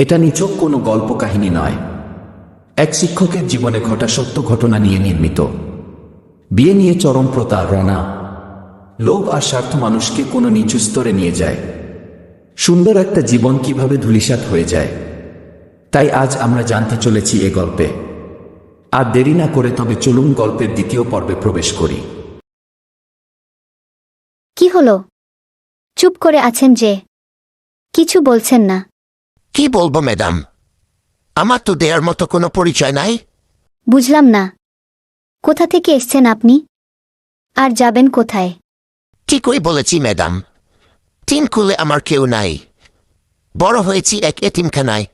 এটা নিছক কোনো গল্প কাহিনী নয়। এক শিক্ষকের জীবনে ঘটা সত্য ঘটনা নিয়ে নির্মিত। বিয়ে নিয়ে চরম প্রতারণা লোভ আর স্বার্থ মানুষকে কোনো নিচু স্তরে নিয়ে যায়। সুন্দর একটা জীবন কীভাবে ধূলিসাৎ হয়ে যায়। তাই আজ আমরা জানতে চলেছি এ গল্পে। আর দেরি না করে তবে চলুন গল্পের দ্বিতীয় পর্বে প্রবেশ করি। কি হলো? চুপ করে আছেন যে। কিছু বলছেন না। কি বলব ম্যাডাম? আমার তো দেয়ার মতো কোনো পরিচয় নাই। বুঝলাম না। কোথা থেকে এসছেন আপনি? আর যাবেন কোথায়? ঠিকই বলেছি ম্যাডাম। তিন খুলে আমার কেউ নাই। বড় হয়েছি এক এতিমখানায়।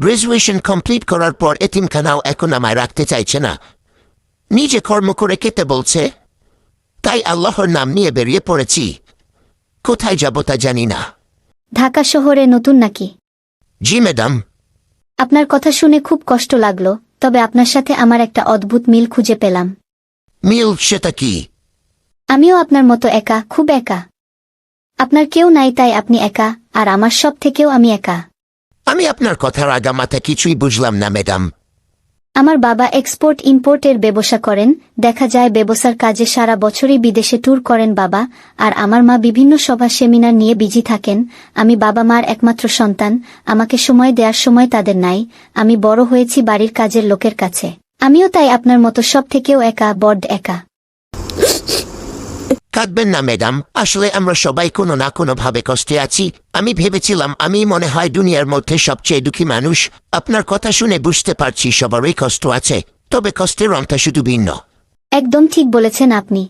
গ্রাজুয়েশন কমপ্লিট করার পর এতিমখানাও এখন আমায় রাখতে চাইছে না। নিজে কর্ম করে খেতে বলছে তাই আল্লাহর নাম নিয়ে বেরিয়ে পড়েছি। কোথায় যাব তা জানি না। ঢাকা শহরে নতুন নাকি? জি ম্যাডাম। আপনার কথা শুনে খুব কষ্ট লাগল তবে আপনার সাথে আমার একটা অদ্ভুত মিল খুঁজে পেলাম। মিল সেটা কি? আমিও আপনার মতো একা খুব একা। আপনার কেউ নাই তাই আপনি একা আর আমার সব থেকেও আমি একা। আমি আপনার কথার আগামাথা কিছুই বুঝলাম না ম্যাডাম। আমার বাবা এক্সপোর্ট ইম্পোর্টের ব্যবসা করেন, দেখা যায় ব্যবসার কাজে সারা বছরই বিদেশে ট্যুর করেন বাবা, আর আমার মা বিভিন্ন সভা সেমিনার নিয়ে বিজি থাকেন, আমি বাবা মার একমাত্র সন্তান, আমাকে সময় দেওয়ার সময় তাদের নাই, আমি বড় হয়েছি বাড়ির কাজের লোকের কাছে। আমিও তাই আপনার মতো সব থেকেও একা বড্ড একা। কাঁদবেন না ম্যাডাম। আসলে আমরা সবাই কোনো না কোনো ভাবে কষ্টে আছি। আমি ভেবেছিলাম আমি মনে হয় দুনিয়ার মধ্যে সবচেয়ে দুঃখী মানুষ। আপনার কথা শুনে বুঝতে পারছি সবারই কষ্ট আছে তবে কষ্টের অন্তা শুধু ভিন্ন। একদম ঠিক বলেছেন আপনি।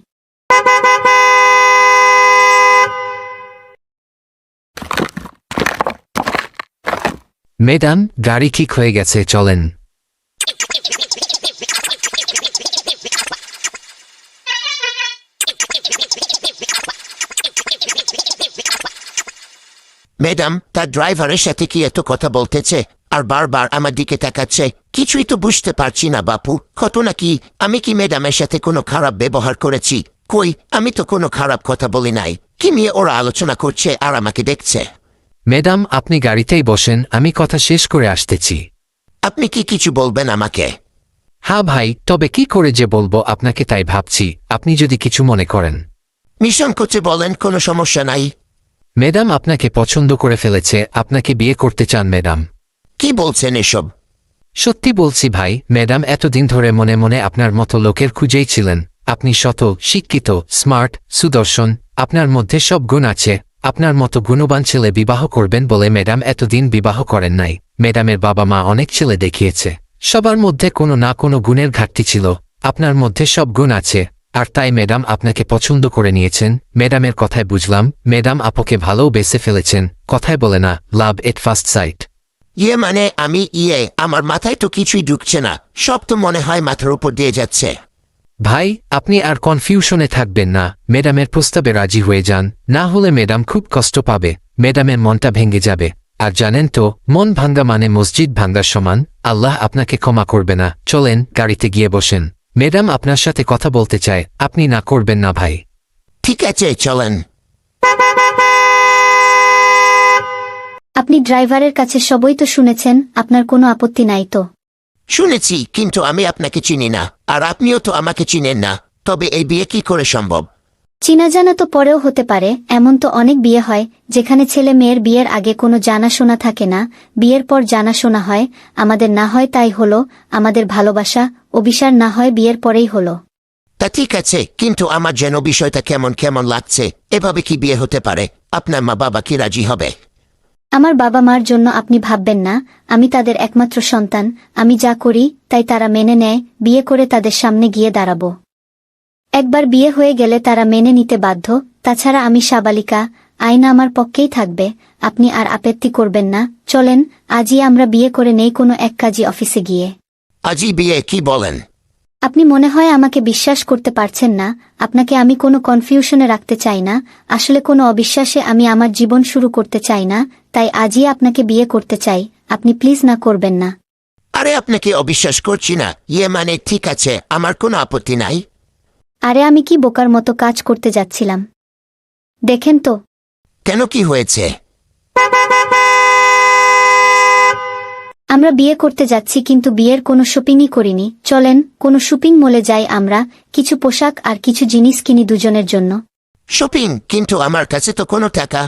ম্যাডাম গাড়ি ঠিক হয়ে গেছে চলেন। ম্যাডাম তার ড্রাইভারের সাথে কি এত কথা বলতেছে? আর বারবার আমার দিকে তাকাচ্ছে। কিছুই তো বুঝতে পারছি না বাপু। ঘটনা কি আমি কি ম্যাডামের সাথে কোনো খারাপ ব্যবহার করেছি? কই আমি তো কোনো খারাপ কথা বলি নাই। কি নিয়ে ওরা আলোচনা করছে আর আমাকে দেখছে? ম্যাডাম আপনি গাড়িতেই বসেন আমি কথা শেষ করে আসতেছি। আপনি কি কিছু বলবেন আমাকে? হ্যাঁ ভাই তবে কি করে যে বলব আপনাকে তাই ভাবছি। আপনি যদি কিছু মনে করেন। মিশন করতে বলেন কোনো সমস্যা নাই। ম্যাডাম আপনাকে পছন্দ করে ফেলেছে আপনাকে বিয়ে করতে চান ম্যাডাম। কি বলছেন এসব? সত্যি বলছি ভাই ম্যাডাম এতদিন ধরে মনে মনে আপনার মতো লোকের খুঁজেই ছিলেন। আপনি শত শিক্ষিত স্মার্ট সুদর্শন আপনার মধ্যে সব গুণ আছে। আপনার মতো গুণবান ছেলে বিবাহ করবেন বলে ম্যাডাম এতদিন বিবাহ করেন নাই। ম্যাডামের বাবা মা অনেক ছেলে দেখিয়েছে। সবার মধ্যে কোনো না কোনো গুণের ঘাটতি ছিল। আপনার মধ্যে সব গুণ আছে। আর তাই ম্যাডাম আপনাকে পছন্দ করে নিয়েছেন। ম্যাডামের কথায় বুঝলাম ম্যাডাম আপকে ভালোও বেসে ফেলেছেন। কথায় বলে না লাভ এট ফার্স্ট সাইট। ইয়ে মানে আমি ইয়ে আমার মাথায় তো কিছুই ঢুকছে না সব তো মনে হয় মাথার উপর দিয়ে যাচ্ছে। ভাই আপনি আর কনফিউশনে থাকবেন না ম্যাডামের প্রস্তাবে রাজি হয়ে যান না হলে ম্যাডাম খুব কষ্ট পাবে ম্যাডামের মনটা ভেঙে যাবে। আর জানেন তো মন ভাঙ্গা মানে মসজিদ ভাঙ্গার সমান আল্লাহ আপনাকে ক্ষমা করবে না চলেন গাড়িতে গিয়ে বসেন। ম্যাডাম আপনার সাথে কথা বলতে চায় আপনি না করবেন না ভাই। ঠিক আছে চলেন। আপনি ড্রাইভারের কাছে সবই তো শুনেছেন আপনার কোনো আপত্তি নাই তো। শুনেছি কিন্তু আমি আপনাকে চিনি না আর আপনিও তো আমাকে চিনেন না তবে এই বিয়ে কি করে সম্ভব? চিনা জানা তো পরেও হতে পারে এমন তো অনেক বিয়ে হয় যেখানে ছেলে মেয়ের বিয়ের আগে কোনো জানাশোনা থাকে না বিয়ের পর জানাশোনা হয় আমাদের না হয় তাই হলো আমাদের ভালোবাসা অভিসার না হয় বিয়ের পরেই হলো। তা ঠিক আছে কিন্তু আমার যেন বিষয়টা কেমন কেমন লাগছে এভাবে কি বিয়ে হতে পারে আপনার মা বাবা কি রাজি হবে? আমার বাবা মার জন্য আপনি ভাববেন না আমি তাদের একমাত্র সন্তান আমি যা করি তাই তারা মেনে নেয় বিয়ে করে তাদের সামনে গিয়ে দাঁড়াবো। একবার বিয়ে হয়ে গেলে তারা মেনে নিতে বাধ্য তাছাড়া আমি সাবালিকা আইন আমার পক্ষেই থাকবে আপনি আর আপত্তি করবেন না চলেন আজই আমরা বিয়ে করে নেই কোনো এক কাজী অফিসে গিয়ে। আজই বিয়ে কি বলেন? আপনি মনে হয় আমাকে বিশ্বাস করতে পারছেন না আপনাকে আমি কোনো কনফিউশনে রাখতে চাই না আসলে কোনো অবিশ্বাসে আমি আমার জীবন শুরু করতে চাই না তাই আজই আপনাকে বিয়ে করতে চাই আপনি প্লিজ না করবেন না। আরে আপনাকে অবিশ্বাস করছি না ইয়ে মানে ঠিক আছে আমার কোনো আপত্তি নাই। আরে আমি কি বোকার মতো কাজ করতে যাচ্ছিলাম। দেখেন তো। কেন কি হয়েছে? আমরা বিয়ে করতে যাচ্ছি কিন্তু বিয়ের কোনো শপিংই করিনি। চলেন কোনো শপিং মলে যাই আমরা কিছু পোশাক আর কিছু জিনিস কিনি দুজনের জন্য। শপিং কিন্তু আমার কাছে তো কোনো টাকা।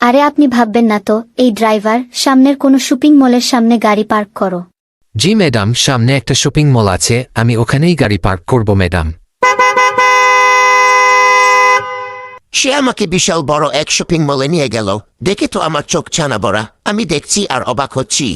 আরে আপনি ভাববেন না তো এই ড্রাইভার সামনের কোনো শপিং মলের সামনে গাড়ি পার্ক করো। জি ম্যাডাম সামনে একটা শপিং মল আছে আমি ওখানেই গাড়ি পার্ক করব ম্যাডাম। সে আমাকে বিশাল বড় এক শপিং মলে নিয়ে গেল দেখে তো আমার চোখ ছানা বড়া আমি দেখছি আর অবাক হচ্ছি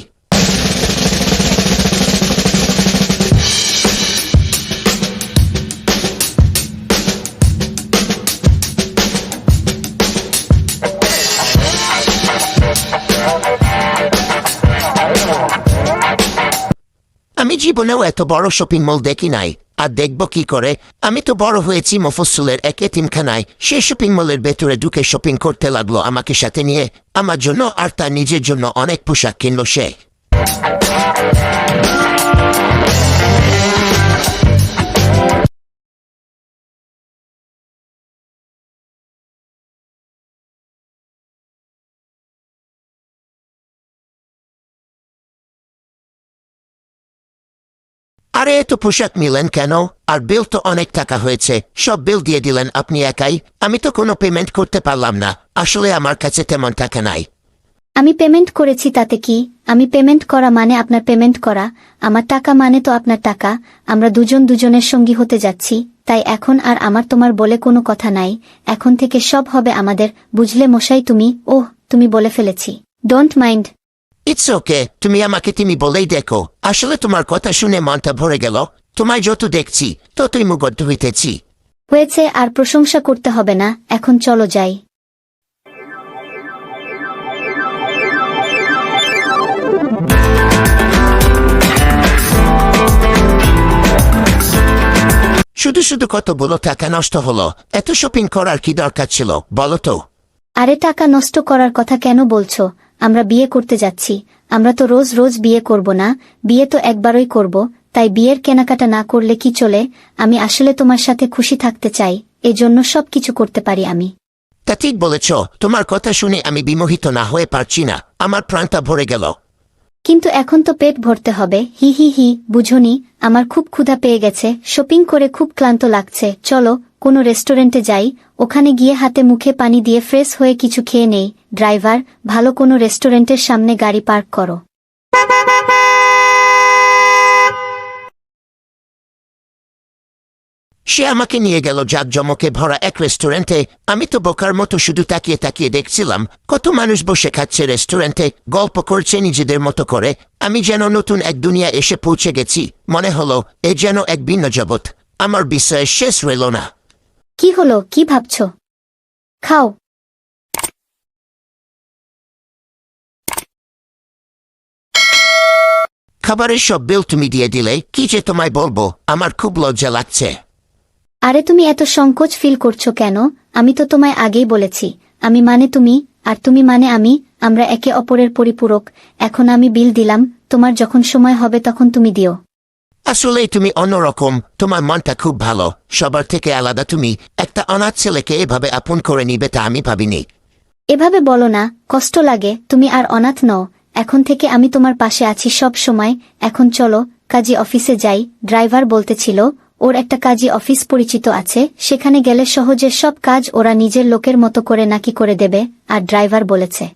আমি জীবনেও এত বড় শপিং মল দেখি নাই আর দেখব কি করে। আমি তো বড় হয়েছি মফসুলের এক এতিমখানায় সে শপিং মলের ভেতরে ঢুকে শপিং করতে লাগল আমাকে সাথে নিয়ে। আমার জন্য আর তার নিজের জন্য অনেক পোশাক কিনলো সে। আরে এত পোশাক নিলেন কেন আর বিল তো অনেক টাকা হয়েছে সব বিল দিয়ে দিলেন আপনি একাই আমি তো কোনো পেমেন্ট করতে পারলাম না আসলে আমার কাছে তেমন টাকা নাই আমি পেমেন্ট করেছি তাতে কি আমি পেমেন্ট করা মানে আপনার পেমেন্ট করা আমার টাকা মানে তো আপনার টাকা আমরা দুজন দুজনের সঙ্গী হতে যাচ্ছি তাই এখন আর আমার তোমার বলে কোনো কথা নাই এখন থেকে সব হবে আমাদের বুঝলে মশাই তুমি ওহ তুমি বলে ফেলেছি ডোন্ট মাইন্ড ইটস ওকে তুমি আমাকে তুমি বলেই দেখো আসলে তোমার কথা শুনে মনটা ভরে গেল তোমায় যত দেখছি ততই মুগ্ধ হইতেছি হয়েছে আর প্রশংসা করতে হবে না এখন চলো যাই শুধু শুধু কত কতগুলো টাকা নষ্ট হলো এত শপিং করার কি দরকার ছিল বলো তো আরে টাকা নষ্ট করার কথা কেন বলছো আমরা বিয়ে করতে যাচ্ছি। আমরা তো রোজ রোজ বিয়ে করব না। বিয়ে তো একবারই করব। তাই বিয়ের কেনাকাটা না করলে কি চলে? আমি আসলে তোমার সাথে খুশি থাকতে চাই। এজন্য সব কিছু করতে পারি আমি। তা ঠিক বলেছ। তোমার কথা শুনে আমি বিমোহিত না হয়ে পারছি না। আমার প্রাণটা ভরে গেল। কিন্তু এখন তো পেট ভরতে হবে। হি হি হি, বুঝনি, আমার খুব ক্ষুধা পেয়ে গেছে। শপিং করে খুব ক্লান্ত লাগছে। চলো, কোনো রেস্টুরেন্টে যাই। ওখানে গিয়ে হাতে মুখে পানি দিয়ে ফ্রেশ হয়ে কিছু খেয়ে নেই। ড্রাইভার, ভালো কোনো রেস্টুরেন্টের সামনে গাড়ি পার্ক করো। সে আমাকে নিয়ে গেল জাকজমকে ভরা এক রেস্টুরেন্টে। আমি তো বোকার মতো শুধু তাকিয়ে তাকিয়ে দেখছিলাম কত মানুষ বসে খাচ্ছে রেস্টুরেন্টে গল্প করছে নিজেদের মতো করে। আমি যেন নতুন এক দুনিয়া এসে পৌঁছে গেছি। মনে হলো এ যেন এক ভিন্ন জগৎ। আমার বিষয়ে শেষ রইল না। কি হলো? কি ভাবছ? খাও। খাবারের সব বিল তুমি দিয়ে দিলে কি যে তোমায় বলব? আমার খুব লজ্জা লাগছে। আরে তুমি এত সংকোচ ফিল করছ কেন? আমি তো তোমায় আগেই বলেছি। আমি মানে তুমি আর তুমি মানে আমি আমরা একে অপরের পরিপূরক। এখন আমি বিল দিলাম তোমার যখন সময় হবে তখন তুমি দিও। আসলে তুমি অন্যরকম তোমার মনটা খুব ভালো। সবার থেকে আলাদা তুমি একটা অনাথ ছেলেকে এভাবে আপন করে নিবে তা আমি ভাবিনি। এভাবে বলো না কষ্ট লাগে তুমি আর অনাথ নও। এখন থেকে আমি তোমার পাশে আছি সব সময়। এখন চলো কাজী অফিসে যাই ড্রাইভার বলতেছিল ওর একটা কাজী অফিস পরিচিত আছে, সেখানে গেলে সহজে সব কাজ ওরা নিজের লোকের মতো করে নাকি করে দেবে, আর ড্রাইভার বলেছে।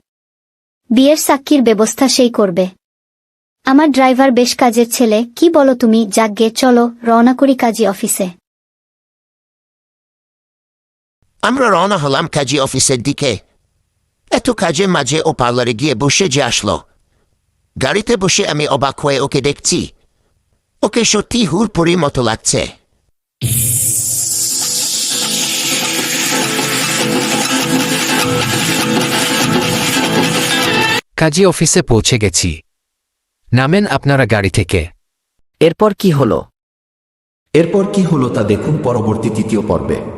বিয়ের সাক্ষীর ব্যবস্থা সেই করবে। আমার ড্রাইভার বেশ কাজের ছেলে, কি বলো তুমি যাগ্গে চলো, রওনা করি কাজী অফিসে। আমরা রওনা হলাম কাজী অফিসের দিকে। এত কাজের মাঝে ও পার্লারে গিয়ে বসে যে আসলো। গাড়িতে বসে আমি অবাক হয়ে ওকে দেখছি। ওকে সত্যি হুরপুরির মতো লাগছে। কাজী অফিসে পৌঁছে গেছি। নামেন আপনারা গাড়ি থেকে। এরপর কি হলো? এরপর কি হলো তা দেখুন পরবর্তী তৃতীয় পর্বে।